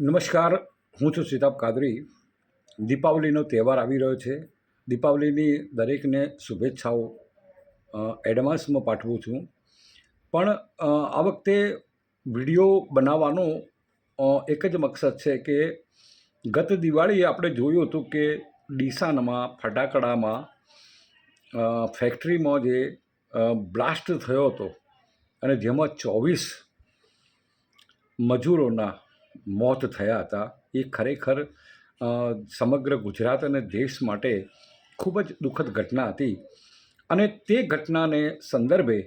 નમસ્કાર, હું છું સિતાબ કાદરી. દીપાવલીનો તહેવાર આવી રહ્યો છે. દીપાવલીની દરેકને શુભેચ્છાઓ એડવાન્સમાં પાઠવું છું. પણ આ વખતે વીડિયો બનાવવાનો એક જ મકસદ છે કે ગત દિવાળીએ આપણે જોયું હતું કે ડીસાનમાં, ફટાકડામાં ફેક્ટરીમાં જે બ્લાસ્ટ થયો હતો અને જેમાં ચોવીસ મજૂરોના મોત થયા હતા. એ ખરેખર સમગ્ર ગુજરાત અને દેશ માટે ખૂબ જ દુઃખદ ઘટના હતી. અને તે ઘટનાને સંદર્ભે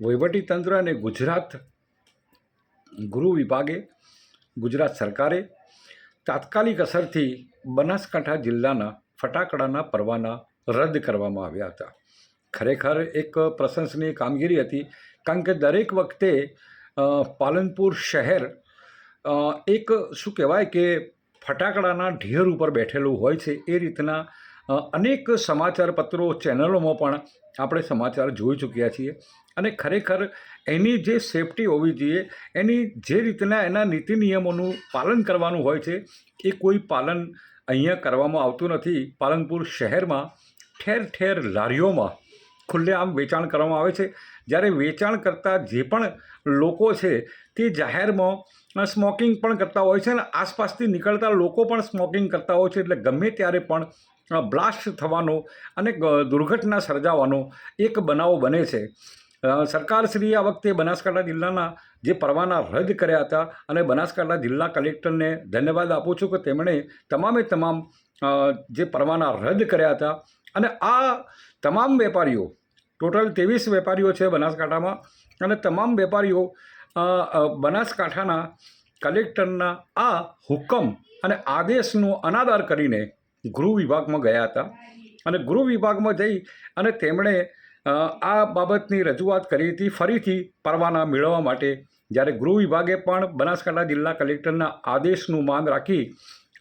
વહીવટીતંત્ર અને ગુજરાત ગૃહ વિભાગે, ગુજરાત સરકારે તાત્કાલિક અસરથી બનાસકાંઠા જિલ્લાના ફટાકડાના પરવાના રદ કરવામાં આવ્યા હતા. ખરેખર એક પ્રશંસનીય કામગીરી હતી. કારણ કે દરેક વખતે પાલનપુર શહેર એક શું કહેવાય કે ફટાકડાના ઢેર ઉપર બેઠેલું હોય છે, એ રીતના અનેક સમાચાર પત્રો ચેનલોમાં પણ આપણે સમાચાર જોઈ ચૂક્યા છીએ. અને ખરેખર એની જે સેફટી હોવી જોઈએ, એની જે રીતના એના નીતિ નિયમોનું પાલન કરવાનું હોય છે, એ કોઈ પાલન અહીંયા કરવામાં આવતું નથી. પાલનપુર શહેરમાં ઠેર ઠેર લારીઓમાં ખુલ્લેઆમ વેચાણ કરવામાં આવે છે. જ્યારે વેચાણ કરતા જે પણ લોકો છે તે જાહેરમાં સ્મોકિંગ પણ કરતા હોય છે અને આસપાસથી નીકળતા લોકો પણ સ્મોકિંગ કરતા હોય છે. એટલે ગમે ત્યારે પણ બ્લાસ્ટ થવાનો અને દુર્ઘટના સર્જાવાનો એક બનાવ બને છે. સરકારશ્રીએ આ વખતે બનાસકાંઠા જિલ્લાના જે પરવાના રદ કર્યા હતા અને બનાસકાંઠા જિલ્લા કલેક્ટરને ધન્યવાદ આપું છું કે તેમણે તમામે તમામ જે પરવાના રદ કર્યા હતા અને આ તમામ વેપારીઓ, ટોટલ ત્રેવીસ વેપારીઓ છે બનાસકાંઠામાં, અને તમામ વેપારીઓ બનાસકાંઠાના કલેક્ટરના આ હુકમ અને આદેશનો અનાદર કરીને ગૃહ વિભાગમાં ગયા હતા. અને ગૃહ વિભાગમાં જઈ અને તેમણે આ બાબતની રજૂઆત કરી હતી ફરીથી પરવાના મેળવવા માટે. જ્યારે ગૃહ વિભાગે પણ બનાસકાંઠા જિલ્લા કલેક્ટરના આદેશનું માન રાખી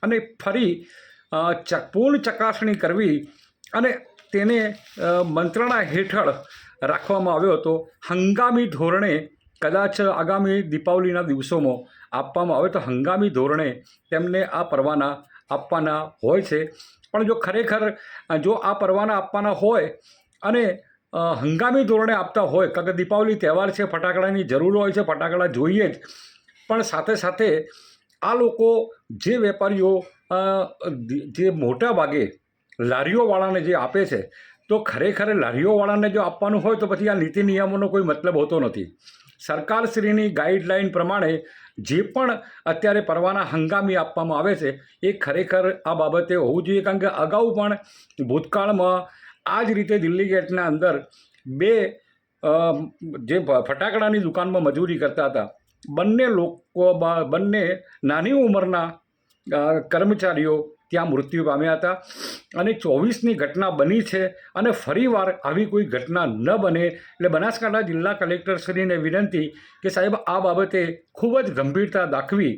અને ફરી ચક, પૂર્ણ ચકાસણી કરવી અને તેને મંત્રણા હેઠળ રાખવામાં આવ્યો હતો. હંગામી ધોરણે, કદાચ આગામી દીપાવલીના દિવસોમાં આપવામાં આવે તો હંગામી ધોરણે તેમને આ પરવાના આપવાના હોય છે. પણ જો ખરેખર, જો આ પરવાના આપવાના હોય અને હંગામી ધોરણે આપતા હોય, કારણ કે દીપાવલી તહેવાર છે, ફટાકડાની જરૂર હોય છે, ફટાકડા જોઈએ જ. પણ સાથે સાથે આ લોકો જે વેપારીઓ જે મોટા ભાગે લારીઓવાળાને જે આપે છે, તો ખરેખર લારીઓવાળાને જો આપવાનું હોય તો પછી આ નીતિ નિયમોનો કોઈ મતલબ હોતો નથી. સરકારશ્રીની ગાઈડલાઈન પ્રમાણે જે પણ અત્યારે પરવાના હંગામી આપવામાં આવે છે, એ ખરેખર આ બાબતે હોવું જોઈએ, કારણ કે અગાઉ પણ ભૂતકાળમાં આ જ રીતે દિલ્હી ગેટના અંદર બે જે ફટાકડાની દુકાનમાં મજૂરી કરતા હતા. બંને લોકો બંને નાની ઉંમરના કર્મચારીઓ ત્યાં મૃત્યુ પામ્યા હતા. અને ચોવીસની ઘટના બની છે અને ફરીવાર આવી કોઈ ઘટના ન બને. એટલે બનાસકાંઠા જિલ્લા કલેક્ટરશ્રીને વિનંતી કે સાહેબ, આ બાબતે ખૂબ જ ગંભીરતા દાખવી.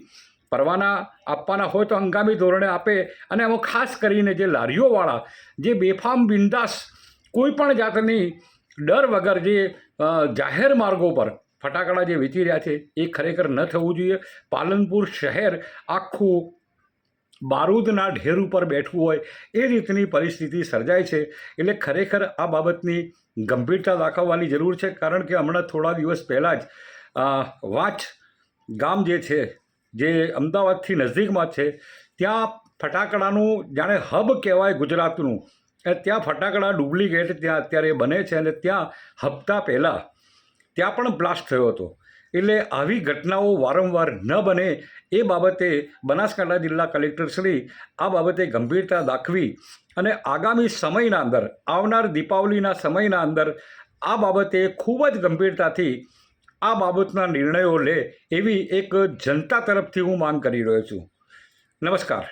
પરવાના આપવાના હોય તો હંગામી ધોરણે આપે. અને એમાં ખાસ કરીને જે લારીઓવાળા, જે બેફામ બિંદાસ, કોઈ પણ જાતની ડર વગર જે જાહેર માર્ગો પર ફટાકડા જે વેચી રહ્યા છે, એ ખરેખર ન થવું જોઈએ. પાલનપુર શહેર આખું બારૂદના ઢેર ઉપર બેઠવું હોય એ રીતની પરિસ્થિતિ સર્જાય છે. એટલે ખરેખર આ બાબતની ગંભીરતા દાખવવાની જરૂર છે. કારણ કે હમણાં થોડા દિવસ પહેલાં જ વાચ ગામ જે છે, જે અમદાવાદથી નજીકમાં છે, ત્યાં ફટાકડાનું જાણે હબ કહેવાય ગુજરાતનું. ત્યાં ફટાકડા ડુપ્લિકેટ ત્યાં અત્યારે બને છે અને ત્યાં હપ્તા પહેલાં, ત્યાં પણ બ્લાસ્ટ થયો હતો. એટલે આવી ઘટનાઓ વારંવાર ન બને એ બાબતે બનાસકાંઠા જિલ્લા કલેક્ટરશ્રી આ બાબતે ગંભીરતા દાખવી અને આગામી સમયના અંદર, આવનાર દીપાવલીના સમયના અંદર આ બાબતે ખૂબ જ ગંભીરતાથી આ બાબતના નિર્ણયો લે એવી એક જનતા તરફથી હું માંગ કરી રહ્યો છું. નમસ્કાર.